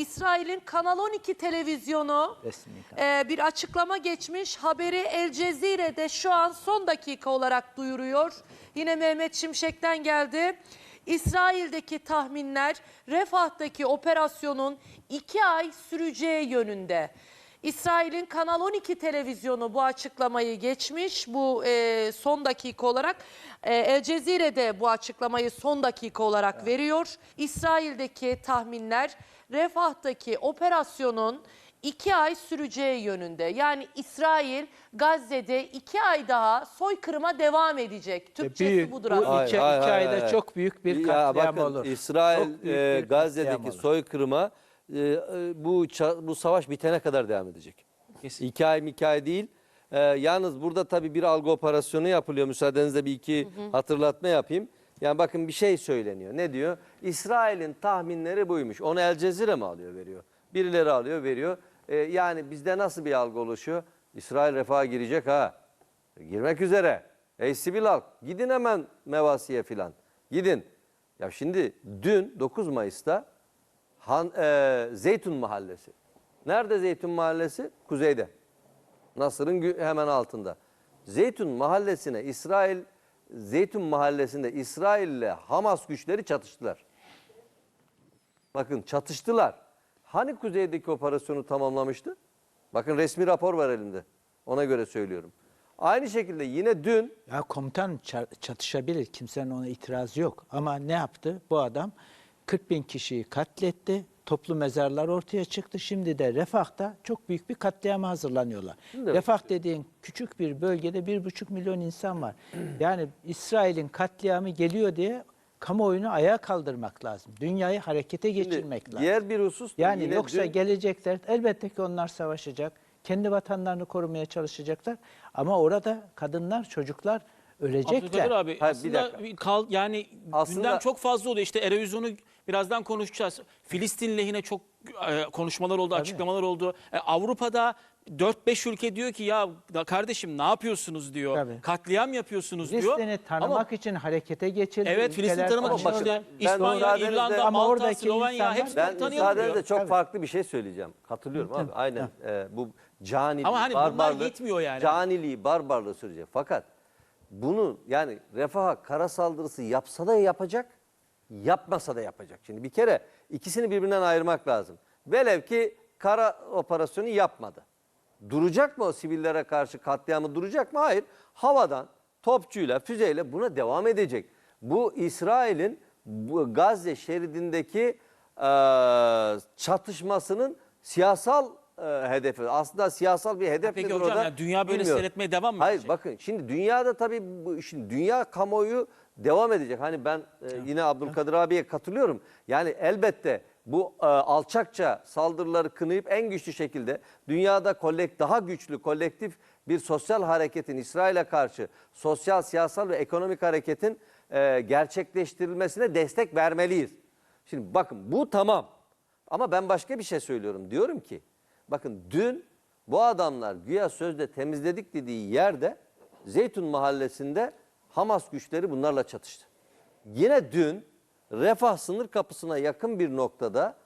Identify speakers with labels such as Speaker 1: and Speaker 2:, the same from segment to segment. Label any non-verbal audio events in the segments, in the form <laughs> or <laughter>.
Speaker 1: İsrail'in Kanal 12 televizyonu e, bir açıklama geçmiş. Haberi El Cezire'de şu an son dakika olarak duyuruyor. Yine Mehmet Şimşek'ten geldi. İsrail'deki tahminler Refah'taki operasyonun iki ay süreceği yönünde. İsrail'in Kanal 12 televizyonu bu açıklamayı geçmiş. Bu e, son dakika olarak e, El Cezire'de bu açıklamayı son dakika olarak veriyor. İsrail'deki tahminler Refah'taki operasyonun iki ay süreceği yönünde. Yani İsrail Gazze'de iki ay daha soykırıma devam edecek. Türkçesi
Speaker 2: büyük,
Speaker 1: budur
Speaker 2: bu
Speaker 1: aslında.
Speaker 2: iki,
Speaker 3: Hayır,
Speaker 2: iki
Speaker 3: hayır,
Speaker 2: ayda
Speaker 3: hayır.
Speaker 2: çok büyük bir
Speaker 3: Ya
Speaker 2: katliam
Speaker 3: bakın,
Speaker 2: olur.
Speaker 3: İsrail e, Gazze'deki soykırıma e, e, bu bu savaş bitene kadar devam edecek. İki ay iki ay değil. E, yalnız burada tabii bir algı operasyonu yapılıyor. Müsaadenizle bir iki hatırlatma yapayım. Yani bakın bir şey söyleniyor. Ne diyor? İsrail'in tahminleri buymuş. Onu El Cezire mi alıyor veriyor? Birileri alıyor veriyor. E, yani bizde nasıl bir algı oluşuyor? İsrail refaha girecek ha. Girmek üzere. Ey sivil halk gidin hemen Mevasi'ye filan. Gidin. Ya şimdi dün 9 Mayıs'ta Han, e, Zeytun Mahallesi. Nerede Zeytun Mahallesi? Kuzeyde. Nasır'ın hemen altında. Zeytun Mahallesi'ne İsrail Zeytun Mahallesi'nde İsrail ile Hamas güçleri çatıştılar. Bakın çatıştılar. Hani kuzeydeki operasyonu tamamlamıştı? Bakın resmi rapor var elimde. Ona göre söylüyorum. Aynı şekilde yine dün
Speaker 2: Ya komutan ça- çatışabilir. Kimsenin ona itirazı yok. Ama ne yaptı? Bu adam 40 bin kişiyi katletti. Toplu mezarlar ortaya çıktı. Şimdi de Refah'ta çok büyük bir katliama hazırlanıyorlar.
Speaker 3: Şimdi-
Speaker 2: Refah dediğin küçük bir bölgede bir buçuk milyon insan var. <clears throat> Yani İsrail'in katliamı geliyor diye kamuoyunu ayağa kaldırmak lazım. Dünyayı harekete geçirmek lazım.
Speaker 3: diğer bir husus
Speaker 2: Yani
Speaker 3: yine
Speaker 2: yoksa
Speaker 3: dün-
Speaker 2: gelecekler elbette ki onlar savaşacak. Kendi vatanlarını korumaya çalışacaklar. Ama orada kadınlar, çocuklar ölecekler.
Speaker 4: Abdülkadir abi
Speaker 3: Hayır, bir
Speaker 4: aslında
Speaker 3: dakika.
Speaker 4: bir kal yani
Speaker 3: Aslında-
Speaker 4: gündem çok fazla oluyor. İşte erozyonu birazdan konuşacağız. Filistin lehine çok e, konuşmalar oldu, açıklamalar oldu. E, Avrupa'da 4-5 ülke diyor ki ya da kardeşim ne yapıyorsunuz diyor.
Speaker 2: Tabii.
Speaker 4: Katliam yapıyorsunuz diyor.
Speaker 2: Filistin'i
Speaker 4: Ama
Speaker 2: tanımak için harekete geçildi.
Speaker 4: Evet Filistin
Speaker 2: Ülkeler
Speaker 4: tanımak için
Speaker 2: tanıyor.
Speaker 4: işte
Speaker 3: ben
Speaker 4: İspanya,
Speaker 3: müsaadenizle-
Speaker 4: İrlanda,
Speaker 2: Ama
Speaker 4: Malta,
Speaker 2: oradaki
Speaker 4: Slovenya
Speaker 2: insanlar-
Speaker 4: hepsini
Speaker 3: Ben
Speaker 4: tanıyalım
Speaker 3: müsaadenizle
Speaker 4: diyor.
Speaker 3: çok
Speaker 2: Tabii.
Speaker 3: farklı bir şey söyleyeceğim. Katılıyorum abi. Aynen. Ee, bu caniliği,
Speaker 4: Ama hani bunlar
Speaker 3: barbarlığı,
Speaker 4: yetmiyor yani.
Speaker 3: Caniliği, barbarlığı sürecek. Fakat bunu yani refaha kara saldırısı yapsa da yapacak, yapmasa da yapacak. Şimdi bir kere ikisini birbirinden ayırmak lazım. Velev ki kara operasyonu yapmadı. Duracak mı o sivillere karşı katliamı duracak mı? Hayır. Havadan topçuyla, füzeyle buna devam edecek. Bu İsrail'in Gazze şeridindeki e, çatışmasının siyasal e, hedefi. Aslında siyasal bir hedef
Speaker 4: Peki hocam, yani dünya böyle
Speaker 3: bilmiyorum.
Speaker 4: seyretmeye devam mı
Speaker 3: Hayır
Speaker 4: edecek?
Speaker 3: bakın şimdi dünyada tabii bu, şimdi dünya kamuoyu devam edecek. Hani ben e, yine Abdülkadir abiye katılıyorum. Yani elbette bu e, alçakça saldırıları kınayıp en güçlü şekilde dünyada kolek daha güçlü kolektif bir sosyal hareketin İsrail'e karşı sosyal, siyasal ve ekonomik hareketin e, gerçekleştirilmesine destek vermeliyiz. Şimdi bakın bu tamam. Ama ben başka bir şey söylüyorum. Diyorum ki bakın dün bu adamlar güya sözde temizledik dediği yerde Zeytun mahallesinde Hamas güçleri bunlarla çatıştı. Yine dün Refah sınır kapısına yakın bir noktada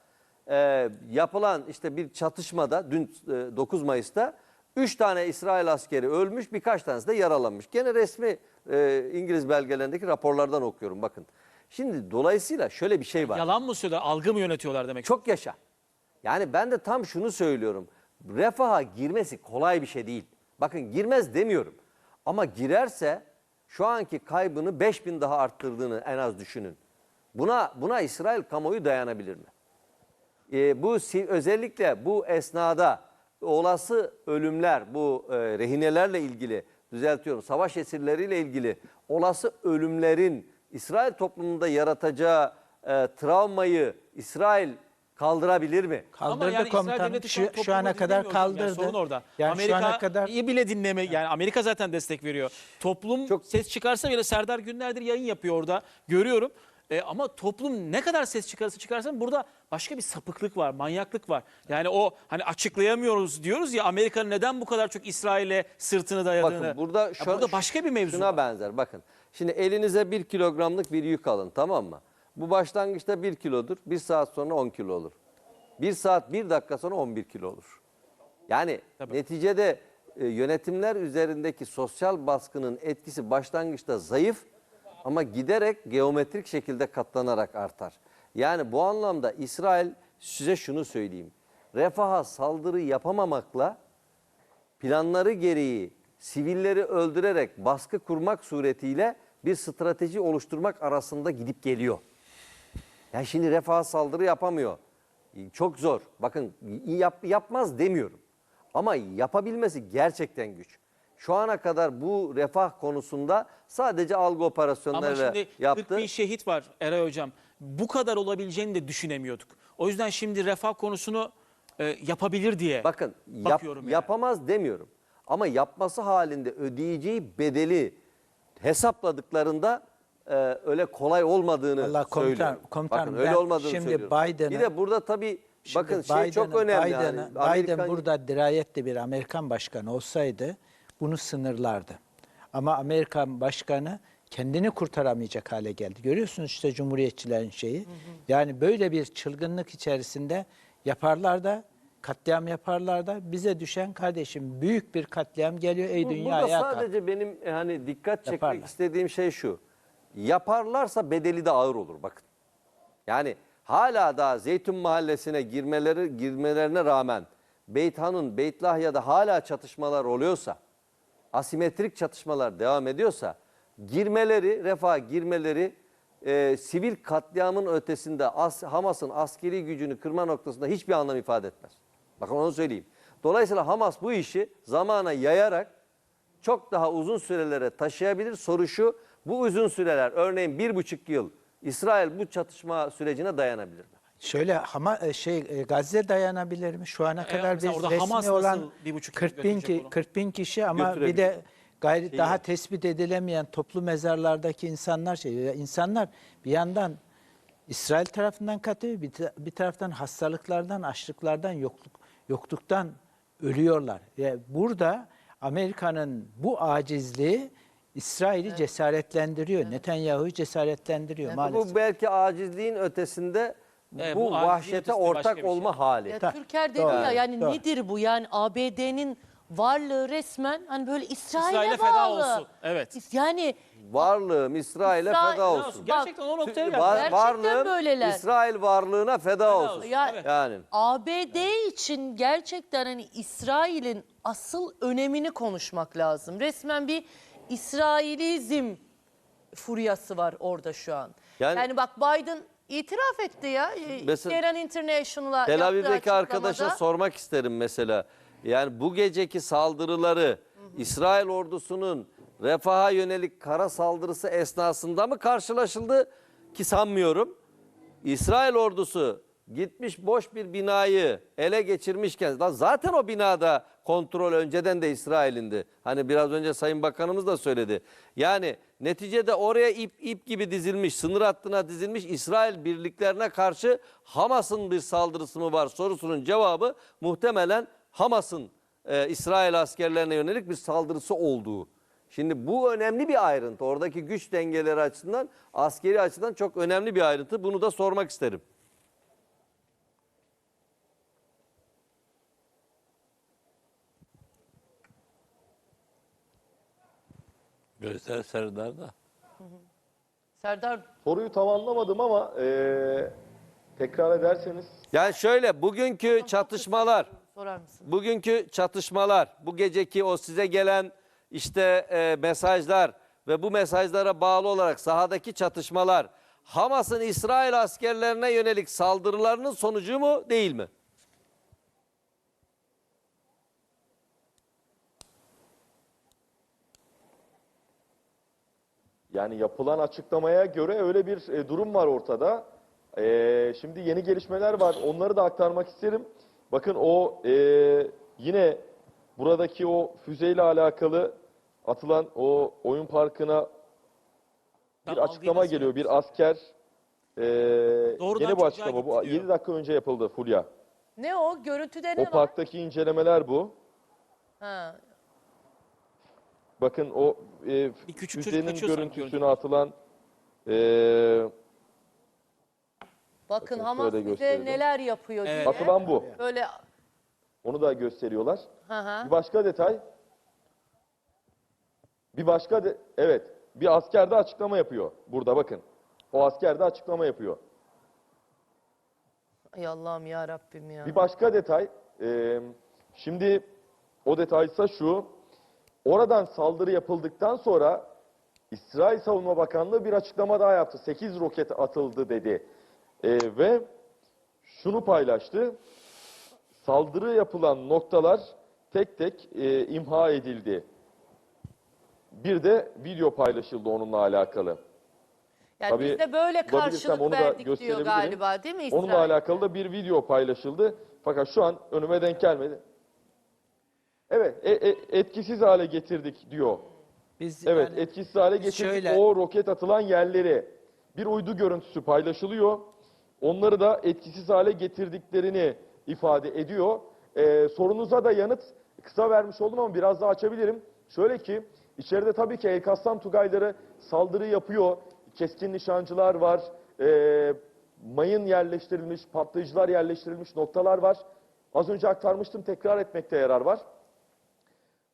Speaker 3: e, yapılan işte bir çatışmada dün e, 9 Mayıs'ta 3 tane İsrail askeri ölmüş birkaç tanesi de yaralanmış. Gene resmi e, İngiliz belgelerindeki raporlardan okuyorum bakın. Şimdi dolayısıyla şöyle bir şey var.
Speaker 4: Yalan mı söylüyorlar? Algı mı yönetiyorlar demek?
Speaker 3: Çok yaşa. Yani ben de tam şunu söylüyorum. Refaha girmesi kolay bir şey değil. Bakın girmez demiyorum. Ama girerse şu anki kaybını 5000 daha arttırdığını en az düşünün. Buna buna İsrail kamuoyu dayanabilir mi? Ee, bu özellikle bu esnada olası ölümler, bu e, rehinelerle ilgili düzeltiyorum, savaş esirleriyle ilgili olası ölümlerin İsrail toplumunda yaratacağı e, travmayı İsrail kaldırabilir mi?
Speaker 2: Kaldırdı
Speaker 4: Ama yani İsrail
Speaker 2: komutan.
Speaker 4: devleti
Speaker 2: Şu, şu ana kadar.
Speaker 4: Yani
Speaker 2: kaldırdı.
Speaker 4: sorun orada.
Speaker 2: Yani
Speaker 4: Amerika
Speaker 2: şu ana kadar
Speaker 4: iyi bile dinleme yani Amerika zaten destek veriyor. Toplum
Speaker 3: Çok-
Speaker 4: ses çıkarsa bile Serdar günlerdir yayın yapıyor orada. Görüyorum. E, ama toplum ne kadar ses çıkarsa çıkarsın burada başka bir sapıklık var, manyaklık var. Yani o hani açıklayamıyoruz diyoruz ya Amerika'nın neden bu kadar çok İsrail'e sırtını dayadığını.
Speaker 3: Bakın burada,
Speaker 4: Ya
Speaker 3: şu-
Speaker 4: burada başka bir mevzu
Speaker 3: Şuna
Speaker 4: var.
Speaker 3: benzer bakın. Şimdi elinize bir kilogramlık bir yük alın tamam mı? Bu başlangıçta bir kilodur. Bir saat sonra 10 kilo olur. Bir saat bir dakika sonra 11 kilo olur. Yani neticede e, yönetimler üzerindeki sosyal baskının etkisi başlangıçta zayıf ama giderek geometrik şekilde katlanarak artar. Yani bu anlamda İsrail size şunu söyleyeyim. Refaha saldırı yapamamakla planları gereği sivilleri öldürerek baskı kurmak suretiyle bir strateji oluşturmak arasında gidip geliyor. Yani şimdi refah saldırı yapamıyor. Çok zor. Bakın yap, yapmaz demiyorum. Ama yapabilmesi gerçekten güç. Şu ana kadar bu refah konusunda sadece algı
Speaker 4: Ama
Speaker 3: operasyonlarıyla
Speaker 4: şimdi 40
Speaker 3: yaptı.
Speaker 4: bin şehit var Eray Hocam. Bu kadar olabileceğini de düşünemiyorduk. O yüzden şimdi refah konusunu e, yapabilir diye
Speaker 3: Bakın yap-
Speaker 4: bakıyorum yani.
Speaker 3: yapamaz demiyorum. Ama yapması halinde ödeyeceği bedeli hesapladıklarında e, öyle kolay olmadığını
Speaker 2: Vallahi komutan-
Speaker 3: söylüyorum.
Speaker 2: komutanım,
Speaker 3: Bakın öyle olmadığını
Speaker 2: şimdi
Speaker 3: söylüyorum.
Speaker 2: Biden'ı-
Speaker 3: Bir de burada tabii
Speaker 2: Şimdi
Speaker 3: bakın şey çok önemli.
Speaker 2: Biden'ı-
Speaker 3: yani.
Speaker 2: Biden
Speaker 3: Amerikan-
Speaker 2: burada dirayetli bir Amerikan başkanı olsaydı bunu sınırlardı. Ama Amerikan başkanı kendini kurtaramayacak hale geldi. Görüyorsunuz işte Cumhuriyetçilerin şeyi. Yani böyle bir çılgınlık içerisinde yaparlar da katliam yaparlar da bize düşen kardeşim büyük bir katliam geliyor ey dünya
Speaker 3: Burada
Speaker 2: ayağa kalk.
Speaker 3: sadece benim e, hani dikkat çekmek
Speaker 2: Yaparlar.
Speaker 3: istediğim şey şu. Yaparlarsa bedeli de ağır olur bakın. Yani hala daha Zeytun Mahallesi'ne girmeleri girmelerine rağmen Beythan'ın Beytlahya'da hala çatışmalar oluyorsa, asimetrik çatışmalar devam ediyorsa girmeleri, refah girmeleri e, sivil katliamın ötesinde as, Hamas'ın askeri gücünü kırma noktasında hiçbir anlam ifade etmez. Bakın onu söyleyeyim. Dolayısıyla Hamas bu işi zamana yayarak çok daha uzun sürelere taşıyabilir. Soru şu, bu uzun süreler örneğin bir buçuk yıl İsrail bu çatışma sürecine dayanabilir mi?
Speaker 2: Şöyle Hama e, şey e, Gazze dayanabilir mi? Şu ana kadar
Speaker 4: mesela
Speaker 2: biz resmi
Speaker 4: Hamas
Speaker 2: olan
Speaker 4: bir buçuk yıl
Speaker 2: 40 bin, ki,
Speaker 4: onu?
Speaker 2: 40 bin kişi ama bir de gayri
Speaker 3: Şey
Speaker 2: daha
Speaker 3: yok.
Speaker 2: tespit edilemeyen toplu mezarlardaki insanlar şey insanlar bir yandan İsrail tarafından katıyor bir, bir taraftan hastalıklardan, açlıklardan, yokluk yokluktan ölüyorlar. Ve burada Amerika'nın bu acizliği İsrail'i cesaretlendiriyor. Netanyahu'yu cesaretlendiriyor maalesef.
Speaker 3: Bu belki acizliğin ötesinde
Speaker 4: Evet,
Speaker 3: bu,
Speaker 4: bu
Speaker 3: vahşete ortak
Speaker 4: şey.
Speaker 3: olma hali.
Speaker 1: Ya Türker dedi
Speaker 2: doğru,
Speaker 1: ya yani
Speaker 2: doğru.
Speaker 1: nedir bu? Yani ABD'nin varlığı resmen hani böyle İsrail'e,
Speaker 4: İsrail'e feda olsun, evet.
Speaker 1: Yani
Speaker 3: Varlığım İsrail'e
Speaker 1: İsrail-
Speaker 3: feda olsun.
Speaker 4: Gerçekten o noktaya geldi.
Speaker 3: Var-
Speaker 1: Gerçekten
Speaker 3: varlığım
Speaker 1: böyleler.
Speaker 3: İsrail varlığına feda olsun.
Speaker 4: olsun.
Speaker 1: Ya-
Speaker 4: Evet.
Speaker 3: Yani
Speaker 1: ABD için gerçekten hani İsrail'in asıl önemini konuşmak lazım. Resmen bir İsrailizm furyası var orada şu an. Yani,
Speaker 3: Yani-
Speaker 1: bak Biden itiraf etti ya. e,
Speaker 3: Mesela-
Speaker 1: Ceren International'a
Speaker 3: Tel Aviv'deki arkadaşa sormak isterim mesela. Yani bu geceki saldırıları İsrail ordusunun refaha yönelik kara saldırısı esnasında mı karşılaşıldı ki sanmıyorum. İsrail ordusu gitmiş boş bir binayı ele geçirmişken zaten o binada kontrol önceden de İsrail'indi. Hani biraz önce Sayın Bakanımız da söyledi. Yani neticede oraya ip ip gibi dizilmiş, sınır hattına dizilmiş İsrail birliklerine karşı Hamas'ın bir saldırısı mı var sorusunun cevabı muhtemelen Hamas'ın e, İsrail askerlerine yönelik bir saldırısı olduğu. Şimdi bu önemli bir ayrıntı. Oradaki güç dengeleri açısından, askeri açıdan çok önemli bir ayrıntı. Bunu da sormak isterim.
Speaker 5: Gözler Serdar'da.
Speaker 1: Serdar
Speaker 6: Soruyu tam anlamadım ama eee, tekrar ederseniz.
Speaker 3: Yani şöyle bugünkü çatışmalar,
Speaker 1: sorar mısın?
Speaker 3: bugünkü çatışmalar, bu geceki o size gelen işte e, mesajlar ve bu mesajlara bağlı olarak sahadaki çatışmalar Hamas'ın İsrail askerlerine yönelik saldırılarının sonucu mu değil mi?
Speaker 6: Yani yapılan açıklamaya göre öyle bir e, durum var ortada. Eee, şimdi yeni gelişmeler var. Onları da aktarmak isterim. Bakın o eee, yine buradaki o füzeyle alakalı atılan o oyun parkına bir açıklama geliyor. Bir asker eee,
Speaker 4: Doğrudan
Speaker 6: yeni bu açıklama. Bu
Speaker 4: gitti diyor.
Speaker 6: 7 dakika önce yapıldı Fulya.
Speaker 1: Ne o? Görüntüde ne
Speaker 6: O
Speaker 1: var?
Speaker 6: parktaki incelemeler bu.
Speaker 1: Ha.
Speaker 6: Bakın o e,
Speaker 4: Bir küçük çocuk
Speaker 6: füzenin görüntüsüne atılan e,
Speaker 1: Bakın
Speaker 6: Bakın
Speaker 1: Hamas
Speaker 6: şöyle
Speaker 1: bize
Speaker 6: gösterelim.
Speaker 1: neler yapıyor diye.
Speaker 6: Atılan bu.
Speaker 1: Böyle
Speaker 6: Onu da gösteriyorlar.
Speaker 1: hı hı.
Speaker 6: Bir başka detay. Bir başka de, evet bir asker de açıklama yapıyor. Burada bakın. O asker de açıklama yapıyor.
Speaker 1: Ay Allah'ım ya Rabbim ya.
Speaker 6: Bir başka detay. e, şimdi o detaysa şu. Oradan saldırı yapıldıktan sonra İsrail Savunma Bakanlığı bir açıklama daha yaptı. 8 roket atıldı dedi. E, ve şunu paylaştı. Saldırı yapılan noktalar tek tek e, imha edildi. Bir de video paylaşıldı onunla alakalı.
Speaker 1: Yani
Speaker 6: Tabii
Speaker 1: biz de böyle karşılık
Speaker 6: onu da
Speaker 1: verdik diyor galiba değil mi İsrail?
Speaker 6: Onunla alakalı da bir video paylaşıldı. Fakat şu an önüme denk gelmedi. Evet, e- e- etkisiz hale getirdik diyor.
Speaker 2: Biz
Speaker 6: Evet,
Speaker 2: yani
Speaker 6: etkisiz hale getirdik
Speaker 2: şöyle-
Speaker 6: o roket atılan yerleri. Bir uydu görüntüsü paylaşılıyor. Onları da etkisiz hale getirdiklerini ifade ediyor. Ee, sorunuza da yanıt kısa vermiş oldum ama biraz daha açabilirim. Şöyle ki, içeride tabii ki El-Kassam Tugayları saldırı yapıyor. Keskin nişancılar var. Ee, mayın yerleştirilmiş, patlayıcılar yerleştirilmiş noktalar var. Az önce aktarmıştım, tekrar etmekte yarar var.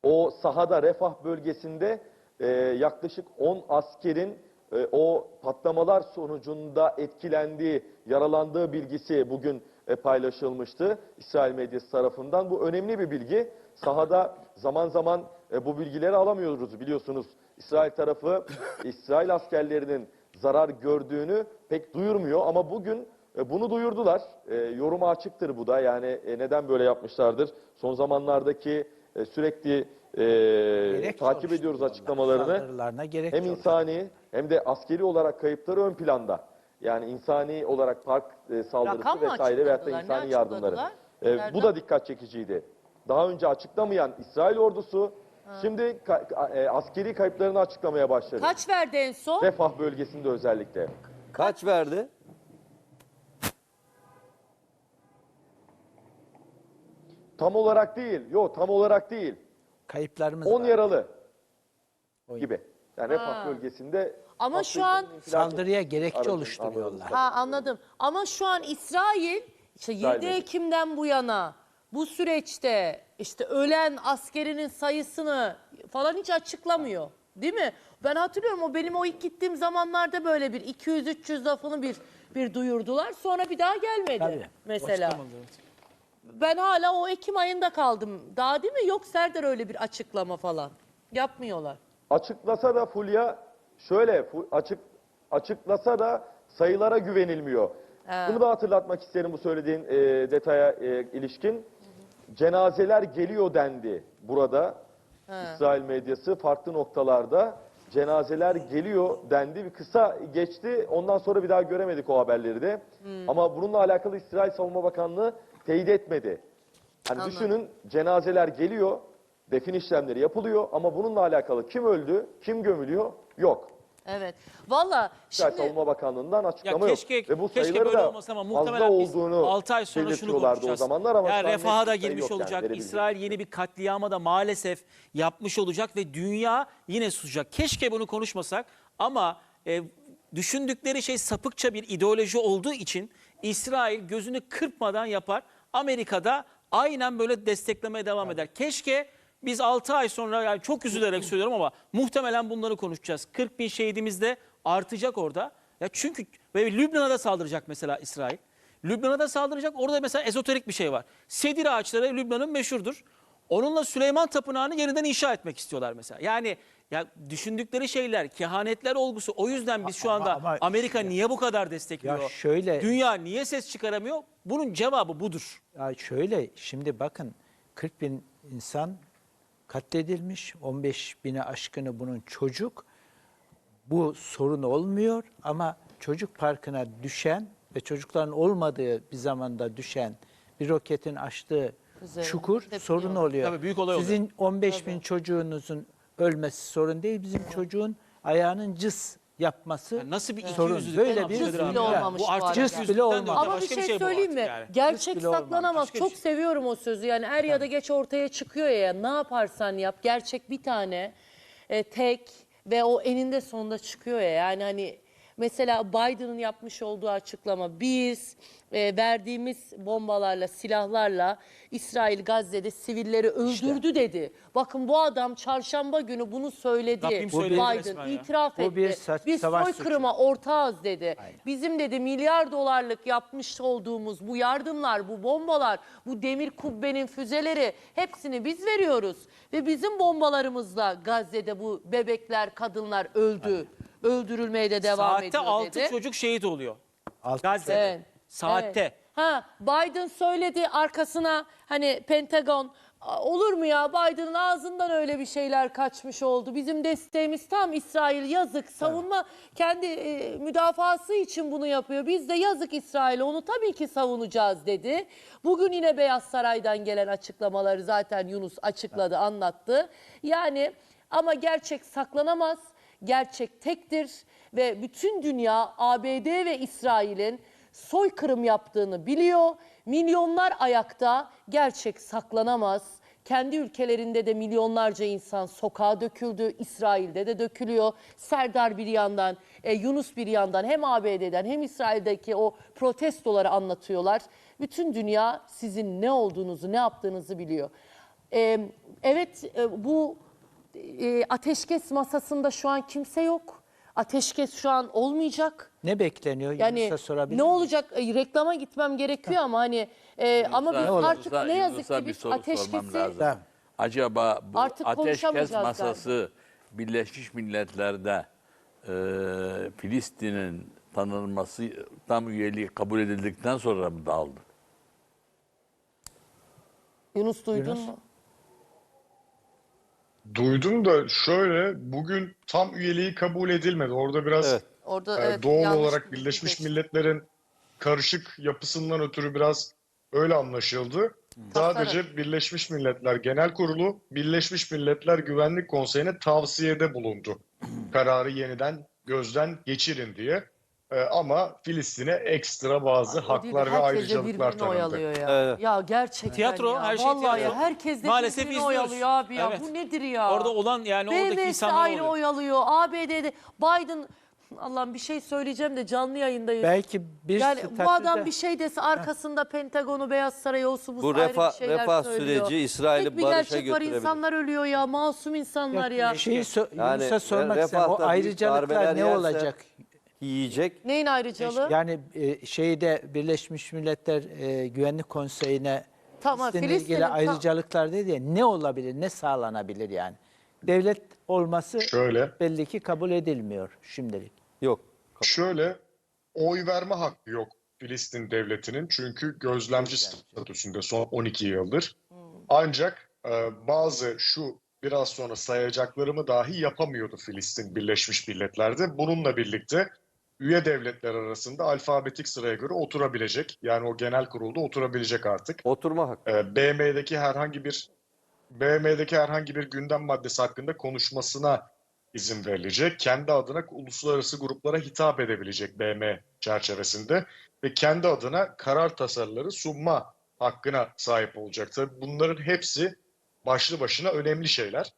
Speaker 6: O sahada Refah bölgesinde e, yaklaşık 10 askerin e, o patlamalar sonucunda etkilendiği, yaralandığı bilgisi bugün e, paylaşılmıştı İsrail medyası tarafından. Bu önemli bir bilgi. Sahada zaman zaman e, bu bilgileri alamıyoruz biliyorsunuz. İsrail tarafı <laughs> İsrail askerlerinin zarar gördüğünü pek duyurmuyor ama bugün e, bunu duyurdular. E, yoruma açıktır bu da yani e, neden böyle yapmışlardır. Son zamanlardaki e, sürekli e, takip ediyoruz açıklamalarını. Hem insani hem de askeri olarak kayıpları ön planda. Yani insani olarak park e, saldırısı
Speaker 1: Rakam mı
Speaker 6: vesaire veyahut da
Speaker 1: açıkladılar? Ne
Speaker 6: insani yardımları.
Speaker 1: açıkladılar?
Speaker 6: E,
Speaker 1: Nereden?
Speaker 6: bu da dikkat çekiciydi. Daha önce açıklamayan İsrail ordusu şimdi ka- ka- e, askeri kayıplarını açıklamaya başladı.
Speaker 1: Kaç verdi en son?
Speaker 6: Refah bölgesinde özellikle.
Speaker 3: Kaç verdi?
Speaker 6: Tam olarak değil. Yok tam olarak değil.
Speaker 2: kayıplarımız
Speaker 6: 10
Speaker 2: var.
Speaker 6: yaralı
Speaker 2: On-
Speaker 6: gibi. Yani Refah bölgesinde
Speaker 1: Ama şu an
Speaker 2: Saldırıya gerekçe
Speaker 6: Anladım,
Speaker 2: oluşturuyorlar.
Speaker 1: ha anladım. Ama şu an İsrail işte 7
Speaker 6: İsrail dedi.
Speaker 1: Ekim'den bu yana bu süreçte işte ölen askerinin sayısını falan hiç açıklamıyor. Değil mi? Ben hatırlıyorum o benim o ilk gittiğim zamanlarda böyle bir 200-300 lafını bir bir duyurdular. Sonra bir daha gelmedi
Speaker 2: Tabii.
Speaker 1: mesela.
Speaker 4: Açıklamadı, evet.
Speaker 1: Ben hala o Ekim ayında kaldım. Daha değil mi? Yok Serdar öyle bir açıklama falan. Yapmıyorlar.
Speaker 6: Açıklasa da Fulya şöyle açık açıklasa da sayılara güvenilmiyor. Bunu da hatırlatmak isterim bu söylediğin e, detaya e, ilişkin. Cenazeler geliyor dendi burada. İsrail medyası farklı noktalarda cenazeler geliyor dendi. Bir kısa geçti. Ondan sonra bir daha göremedik o haberleri de. Ama bununla alakalı İsrail Savunma Bakanlığı teyit etmedi. Hani düşünün cenazeler geliyor, defin işlemleri yapılıyor ama bununla alakalı kim öldü, kim gömülüyor yok.
Speaker 1: Evet. Valla şimdi
Speaker 6: Savunma Bakanlığı'ndan
Speaker 4: Ya
Speaker 6: açıklama
Speaker 4: keşke,
Speaker 6: yok. Ve bu
Speaker 4: keşke böyle
Speaker 6: da
Speaker 4: olmasa ama muhtemelen biz
Speaker 6: olduğunu
Speaker 4: 6 ay sonra şunu konuşacağız.
Speaker 6: o zamanlar ama
Speaker 4: yani
Speaker 6: şu an
Speaker 4: refaha da girmiş
Speaker 6: yani,
Speaker 4: olacak.
Speaker 6: verebileceğim.
Speaker 4: İsrail yeni bir katliama da maalesef yapmış olacak ve dünya yine susacak. Keşke bunu konuşmasak ama e, düşündükleri şey sapıkça bir ideoloji olduğu için İsrail gözünü kırpmadan yapar. Amerika'da aynen böyle desteklemeye devam eder. Keşke biz 6 ay sonra yani çok üzülerek söylüyorum ama muhtemelen bunları konuşacağız. 40 bin şehidimiz de artacak orada. Ya çünkü ve Lübnan'a da saldıracak mesela İsrail. Lübnan'a da saldıracak. Orada mesela ezoterik bir şey var. Sedir ağaçları Lübnan'ın meşhurdur. Onunla Süleyman Tapınağı'nı yeniden inşa etmek istiyorlar mesela. Yani ya düşündükleri şeyler, kehanetler olgusu. O yüzden biz şu
Speaker 2: Ama-
Speaker 4: anda
Speaker 2: ama-
Speaker 4: Amerika niye bu kadar destekliyor?
Speaker 2: Ya şöyle-
Speaker 4: Dünya niye ses çıkaramıyor? Bunun cevabı budur.
Speaker 2: Ya şöyle şimdi bakın 40 bin insan katledilmiş. 15 bini aşkını bunun çocuk. Bu sorun olmuyor ama çocuk parkına düşen ve çocukların olmadığı bir zamanda düşen bir roketin açtığı
Speaker 1: Üzerine
Speaker 2: çukur
Speaker 1: tepki
Speaker 2: sorun
Speaker 1: oluyor.
Speaker 2: oluyor.
Speaker 4: Tabii büyük olay oluyor.
Speaker 2: Sizin 15 bin çocuğunuzun ölmesi sorun değil. Bizim çocuğun ayağının cız yapması
Speaker 4: Yani nasıl bir
Speaker 2: sorun.
Speaker 4: ikiyüzlülük
Speaker 2: Böyle bir
Speaker 1: Cız bile olmamış
Speaker 4: Bu
Speaker 1: bu
Speaker 4: artık.
Speaker 2: Cız bile olmamış.
Speaker 4: Ama
Speaker 1: bir şey
Speaker 4: bu
Speaker 1: söyleyeyim mi?
Speaker 4: yani.
Speaker 1: Gerçek
Speaker 2: bile
Speaker 1: saklanamaz. Çok
Speaker 4: şey.
Speaker 1: seviyorum o sözü. Yani er ya da geç ortaya çıkıyor ya. Ne yaparsan yap. Gerçek bir tane e, tek ve o eninde sonunda çıkıyor ya. Yani hani Mesela Biden'ın yapmış olduğu açıklama biz e, verdiğimiz bombalarla, silahlarla İsrail Gazze'de sivilleri öldürdü dedi. Bakın bu adam çarşamba günü bunu söyledi.
Speaker 4: Rabbim söyledi
Speaker 1: Biden
Speaker 4: ya.
Speaker 1: itiraf
Speaker 2: Bu
Speaker 1: etti.
Speaker 2: bir sa-
Speaker 1: biz
Speaker 2: savaş
Speaker 1: soykırıma ortağız dedi. Bizim dedi milyar dolarlık yapmış olduğumuz bu yardımlar, bu bombalar, bu demir kubbenin füzeleri hepsini biz veriyoruz. Ve bizim bombalarımızla Gazze'de bu bebekler, kadınlar öldü. Öldürülmeye de devam
Speaker 4: Saatte
Speaker 1: ediyor
Speaker 4: 6
Speaker 1: dedi.
Speaker 4: çocuk şehit oluyor.
Speaker 2: Altı
Speaker 4: Gazze'de.
Speaker 1: Evet.
Speaker 4: Saatte.
Speaker 1: Evet. Ha Biden söyledi arkasına hani Pentagon "Aa, olur mu ya Biden'ın ağzından öyle bir şeyler kaçmış oldu. Bizim desteğimiz tam İsrail yazık savunma kendi e, müdafası için bunu yapıyor. Biz de yazık İsrail'e onu tabii ki savunacağız dedi. Bugün yine Beyaz Saray'dan gelen açıklamaları zaten Yunus açıkladı anlattı. Yani ama gerçek saklanamaz. Gerçek tektir ve bütün dünya ABD ve İsrail'in soykırım yaptığını biliyor. Milyonlar ayakta gerçek saklanamaz. Kendi ülkelerinde de milyonlarca insan sokağa döküldü. İsrail'de de dökülüyor. Serdar bir yandan, e, Yunus bir yandan hem ABD'den hem İsrail'deki o protestoları anlatıyorlar. Bütün dünya sizin ne olduğunuzu, ne yaptığınızı biliyor. E, evet e, bu e, ateşkes masasında şu an kimse yok. Ateşkes şu an olmayacak.
Speaker 2: Ne bekleniyor?
Speaker 1: Yani
Speaker 2: Yunus'a sorabilir
Speaker 1: ne
Speaker 2: miyim?
Speaker 1: olacak? E, reklama gitmem gerekiyor ama hani e, ama biz
Speaker 5: Yunus'a-
Speaker 1: artık ne yazık
Speaker 5: Yunus'a
Speaker 1: ki
Speaker 5: bir
Speaker 1: biz
Speaker 5: soru sormam
Speaker 1: ateşkesi
Speaker 5: lazım.
Speaker 2: Tamam.
Speaker 5: Acaba bu
Speaker 1: Artık
Speaker 5: ateşkes
Speaker 1: konuşamayacağız
Speaker 5: masası Birleşmiş Milletler'de e, Filistin'in tanınması tam üyeliği kabul edildikten sonra mı dağıldı?
Speaker 1: Yunus duydun
Speaker 2: Yunus?
Speaker 1: mu?
Speaker 7: Duydum da şöyle bugün tam üyeliği kabul edilmedi. Orada biraz
Speaker 3: Evet.
Speaker 1: Orada
Speaker 7: e,
Speaker 1: evet,
Speaker 7: doğal
Speaker 1: yanlış
Speaker 7: olarak
Speaker 1: bir bilgi
Speaker 7: Birleşmiş
Speaker 1: geçti.
Speaker 7: Milletler'in karışık yapısından ötürü biraz öyle anlaşıldı. Sadece Birleşmiş Milletler Genel Kurulu Birleşmiş Milletler Güvenlik Konseyi'ne tavsiyede bulundu. Kararı yeniden gözden geçirin diye. E, ama Filistin'e ekstra bazı
Speaker 1: de
Speaker 7: haklar ve ayrıcalıklar
Speaker 1: birbirini
Speaker 7: tanındı.
Speaker 1: oyalıyor ya.
Speaker 3: Evet.
Speaker 1: Ya gerçekten
Speaker 4: Tiyatro,
Speaker 1: ya.
Speaker 4: her şey
Speaker 1: Vallahi
Speaker 4: tiyatro.
Speaker 1: ya, herkes de
Speaker 4: Maalesef
Speaker 1: birbirini
Speaker 4: izliyoruz.
Speaker 1: oyalıyor abi ya.
Speaker 4: Evet.
Speaker 1: Bu nedir ya?
Speaker 4: Orada olan yani oradaki
Speaker 1: BBS
Speaker 4: insanlar
Speaker 1: ayrı
Speaker 4: oluyor.
Speaker 1: oyalıyor. ABD'de Biden Allah'ım bir şey söyleyeceğim de canlı yayındayız.
Speaker 2: Belki bir
Speaker 1: yani bu adam bir şey dese arkasında Pentagonu, Beyaz Saray olsun bu,
Speaker 3: Bu
Speaker 1: ayrı
Speaker 3: refah-
Speaker 1: bir şeyler
Speaker 3: refah
Speaker 1: söylüyor.
Speaker 3: süreci İsrail'i
Speaker 1: Tek bir
Speaker 3: barışa
Speaker 1: gerçek var
Speaker 3: götürebilir.
Speaker 1: insanlar ölüyor ya masum insanlar ya.
Speaker 2: Şeyi so
Speaker 3: Yani
Speaker 2: Yunus'a sormak
Speaker 3: re-
Speaker 2: istedim. O
Speaker 3: refahta büyük
Speaker 2: ayrıcalıklar
Speaker 3: darbeler
Speaker 2: ne
Speaker 3: yerse-
Speaker 2: olacak?
Speaker 3: Yiyecek.
Speaker 1: Neyin ayrıcalığı?
Speaker 2: Yani e, şeyde Birleşmiş Milletler e, Güvenlik Konseyi'ne
Speaker 1: Tamam,
Speaker 2: Filistin'le
Speaker 1: Filistin'in
Speaker 2: ilgili
Speaker 1: tam-
Speaker 2: ayrıcalıklar dedi ya ne olabilir, ne sağlanabilir yani? Devlet olması
Speaker 7: Şöyle,
Speaker 2: belli ki kabul edilmiyor şimdilik.
Speaker 3: Yok.
Speaker 7: Şöyle oy verme hakkı yok Filistin devletinin çünkü gözlemci statüsünde son 12 yıldır. Ancak e, bazı şu biraz sonra sayacaklarımı dahi yapamıyordu Filistin Birleşmiş Milletler'de. Bununla birlikte üye devletler arasında alfabetik sıraya göre oturabilecek. Yani o genel kurulda oturabilecek artık.
Speaker 3: Oturma hakkı.
Speaker 7: E, BM'deki herhangi bir BM'deki herhangi bir gündem maddesi hakkında konuşmasına izin verilecek. Kendi adına uluslararası gruplara hitap edebilecek BM çerçevesinde ve kendi adına karar tasarıları sunma hakkına sahip olacak. Tabii bunların hepsi başlı başına önemli şeyler.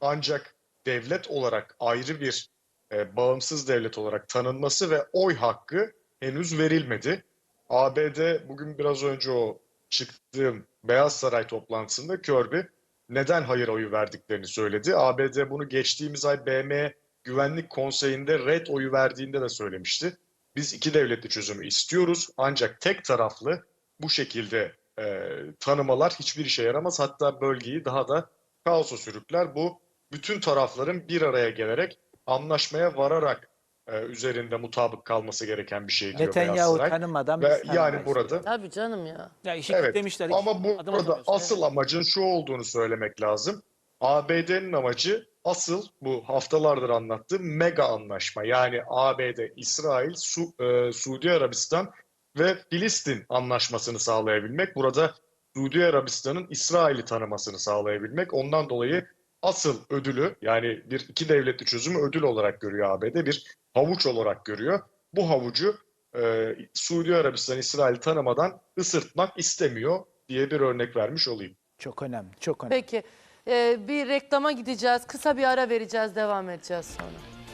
Speaker 7: Ancak devlet olarak ayrı bir e, bağımsız devlet olarak tanınması ve oy hakkı henüz verilmedi. ABD bugün biraz önce o çıktığım Beyaz Saray toplantısında Kirby neden hayır oyu verdiklerini söyledi. ABD bunu geçtiğimiz ay BM Güvenlik Konseyi'nde red oyu verdiğinde de söylemişti. Biz iki devletli çözümü istiyoruz ancak tek taraflı bu şekilde e, tanımalar hiçbir işe yaramaz. Hatta bölgeyi daha da kaosa sürükler. Bu bütün tarafların bir araya gelerek anlaşmaya vararak e, üzerinde mutabık kalması gereken bir şey diyor Beyaz
Speaker 2: Netanyahu
Speaker 7: Saray.
Speaker 2: tanımadan
Speaker 7: Ve
Speaker 2: biz
Speaker 7: yani
Speaker 2: tanımayız.
Speaker 7: burada
Speaker 1: Tabii canım ya.
Speaker 4: Ya işi
Speaker 7: Evet
Speaker 4: kitlemişler.
Speaker 7: ama
Speaker 4: Adım
Speaker 7: burada
Speaker 4: atamıyorsun.
Speaker 7: asıl amacın şu olduğunu söylemek lazım. ABD'nin amacı asıl bu haftalardır anlattığım mega anlaşma. Yani ABD, İsrail, Su, e, Suudi Arabistan ve Filistin anlaşmasını sağlayabilmek. Burada Suudi Arabistan'ın İsrail'i tanımasını sağlayabilmek. Ondan dolayı asıl ödülü yani bir iki devletli çözümü ödül olarak görüyor ABD. Bir havuç olarak görüyor. Bu havucu e, Suudi Arabistan İsrail'i tanımadan ısırtmak istemiyor diye bir örnek vermiş olayım.
Speaker 2: Çok önemli, çok önemli.
Speaker 1: Peki e, bir reklama gideceğiz. Kısa bir ara vereceğiz. Devam edeceğiz sonra.